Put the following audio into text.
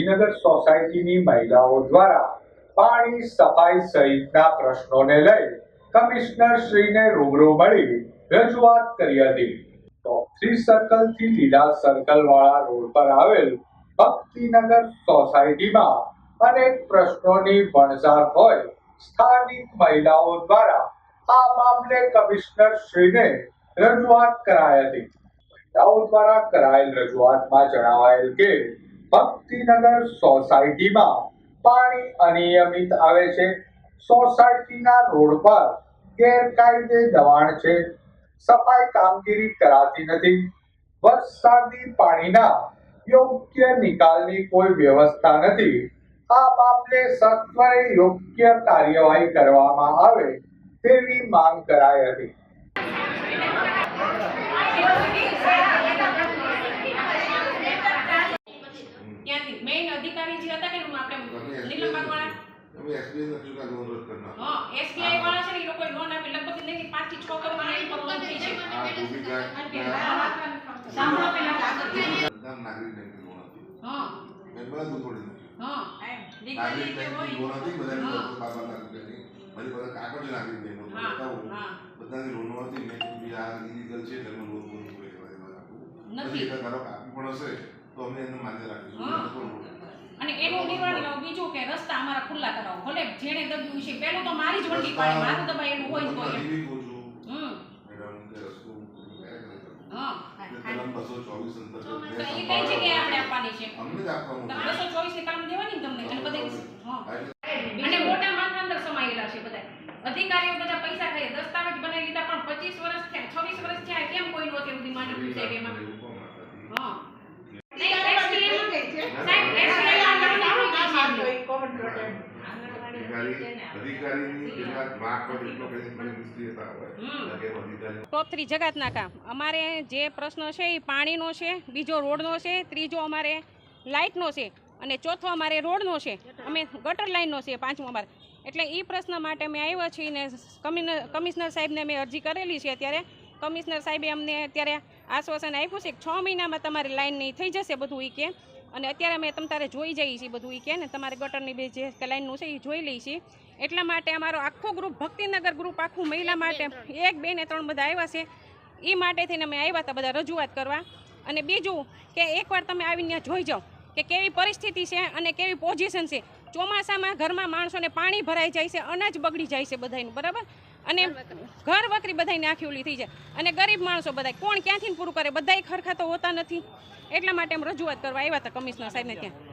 ભક્તિનગર સોસાયટીની મહિલાઓ દ્વારા પાણી સફાઈ સહિતના પ્રશ્નોને લઈ કમિશનર શ્રીને રૂબરૂ મળી રજૂઆત કરી હતી. ટોપ થ્રી સર્કલથી લીલા સર્કલ વાળા રોડ પર આવેલ ભક્તિનગર સોસાયટીમાં અનેક પ્રશ્નોની વણઝાર હોય સ્થાનિક મહિલાઓ દ્વારા આ મામલે કમિશનર શ્રીને રજૂઆત કરાઈ હતી. મહિલાઓ દ્વારા કરાયેલ રજૂઆતમાં જણાવાયેલ કે ભક્તિનગર સોસાયટીમાં પાણી અનિયમિત આવે છે. સોસાયટીના રોડ પર ગેરકાયદે દબાણ છે. સફાઈ કામગીરી કરાતી નથી. વરસાદી પાણીના યોગ્ય નિકાલની કોઈ વ્યવસ્થા નથી. આ મામલે સત્વરે યોગ્ય કાર્યવાહી કરવામાં આવે તેવી માંગ કરાઈ હતી ત્યાંથી મેઇન અધિકારી જે હતા ને આપણે નીલમબાગ વાળા? અમે એસબીઆઈ નથી કા લોન રોજ કરના હા એસબીઆઈ વાળા છે ને એ લોન આપી લગભગ નહીં પાંચથી છ કરોડ પાણી લોન થઈ છે આ ડૂબી સાંભળો પેલા બધા નાગરિક લોન હા. હા. નાગરિક લોન મારી પાસે કાગળ નાગરિક બતાવું. બધાની લોનો હતી મેં કીધું આ છે એટલે લોન નથી. ધારો પણ હશે તો અમે એને માન્ય રાખીશું હા. નહીં તો લોન. અને એનું નિવારણ લાવો બીજું કે રસ્તા અમારા ખુલ્લા કરાવો. ભલે જેણે દબ્યું છે. પેલું તો મારી જ વંડી પાડે મારું દબાયેલું હોય તો હમ? હા કલમ 224 અંતર્ગત એ કઈ જગ્યાએ આપણે આપવાની છે? અમને જ આપવાનું તો છે. બસો ચોવીસની કલમ દેવાની તમને? અને બધે અને મોટા માથા અંદર સમાયેલા છે બધા. અધિકારીઓ બધા પૈસા ખાઈ દસ્તાવેજ બનાવી લીધા પણ પચીસ વર્ષ થયા છવ્વીસ વર્ષ થયા કેમ કોઈ નહોતી સુધી માંડવી સાહેબ એમાં હા સાહેબ, SBI માં લખી અધિકારી અધિકારીની કેટલાક માર્ક પર એટલો કઈ કઈ નિષ્ક્રિયતા હોય હમ. કે અધિકારી ટોપ થ્રી જગતનાકા અમારે જે પ્રશ્ન છે એ પાણીનો છે, બીજો રોડનો છે, ત્રીજો અમારે લાઇટનો છે અને ચોથો અમારે રોડનો છે. અમે ગટર લાઇનનો છે, પાંચમો અમારે. એટલે એ પ્રશ્ન માટે અમે આવ્યા છીએ ને કમિશનર સાહેબને મેં અરજી કરેલી છે અત્યારે. કમિશનર સાહેબે અમને અત્યારે આશ્વાસન આપ્યું છે કે છ મહિનામાં તમારી લાઇનની થઈ જશે બધું એ કે. અને અત્યારે અમે તમ તારે જોઈ જઈએ છીએ બધું એ કે ને તમારે ગટરની બે જે લાઇનનું છે એ જોઈ લઈએ છીએ. એટલા માટે અમારો આખો ગ્રુપ ભક્તિનગર ગ્રુપ આખું મહિલા માટે એક બે ને ત્રણ બધા આવ્યા છે. એ માટે થઈને અમે આવ્યા હતા બધા રજૂઆત કરવા. અને બીજું કે એકવાર તમે આવીને જોઈ જાઓ કે કેવી પરિસ્થિતિ છે અને કેવી પોઝિશન છે. ચોમાસામાં ઘરમાં માણસોને પાણી ભરાઈ જાય છે અનાજ બગડી જાય છે બધાનું બરાબર? અને ઘર વકરી બધાને આખી ઓલી થઈ જાય. અને ગરીબ માણસો બધા કોણ ક્યાંથી પૂરું કરે? બધાય ખરખા તો હોતા નથી. એટલા માટે એમ રજૂઆત કરવા આવ્યા હતા કમિશનર સાહેબને ત્યાં.